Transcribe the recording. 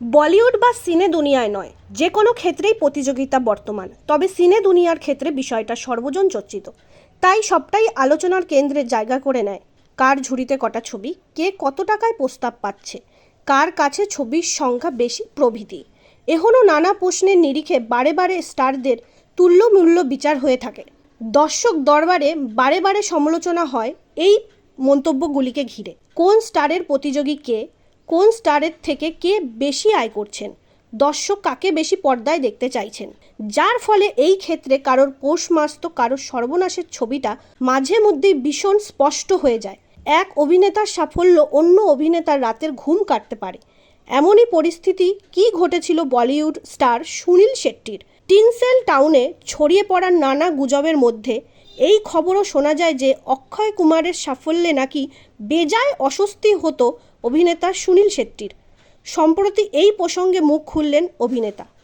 বলিউড বা সিনে দুনিয়ায় নয়, যে কোনো ক্ষেত্রেই প্রতিযোগিতা বর্তমান। তবে সিনে দুনিয়ার ক্ষেত্রে বিষয়টা সর্বজন চর্চিত। তাই সবটাই আলোচনার কেন্দ্রে জায়গা করে নেয়। কার ঝুড়িতে কটা ছবি, কে কত টাকায় প্রস্তাব পাচ্ছে, কার কাছে ছবির সংখ্যা বেশি প্রভৃতি। এখনও নানা প্রশ্নের নিরিখে বারে বারে স্টারদের তুল্যমূল্য বিচার হয়ে থাকে। দর্শক দরবারে বারে বারে সমালোচনা হয় এই মন্তব্যগুলিকে ঘিরে। কোন স্টারের প্রতিযোগী কে কোন স্টারের থেকে কে বেশি আয় করছেন? দর্শক কাকে বেশি পর্দায় দেখতে চাইছেন? যার ফলে এই ক্ষেত্রে কারোর পোষ মাস তো কারোর সর্বনাশের ছবিটা মাঝে মধ্যেই ভীষণ স্পষ্ট হয়ে যায়। এক অভিনেতার সাফল্য অন্য অভিনেতার রাতের ঘুম কাটতে পারে। এমনই পরিস্থিতি কি ঘটেছিল বলিউড স্টার সুনীল শেট্টির? টিনসেল টাউনে ছড়িয়ে পড়া নানা গুজবের মধ্যে এই খবরও শোনা যায় যে অক্ষয় কুমারের সাফল্যে নাকি বেজায় অস্বস্তি হতো অভিনেতা সুনীল শেট্টির। সম্প্রতি এই প্রসঙ্গে মুখ খুললেন অভিনেতা।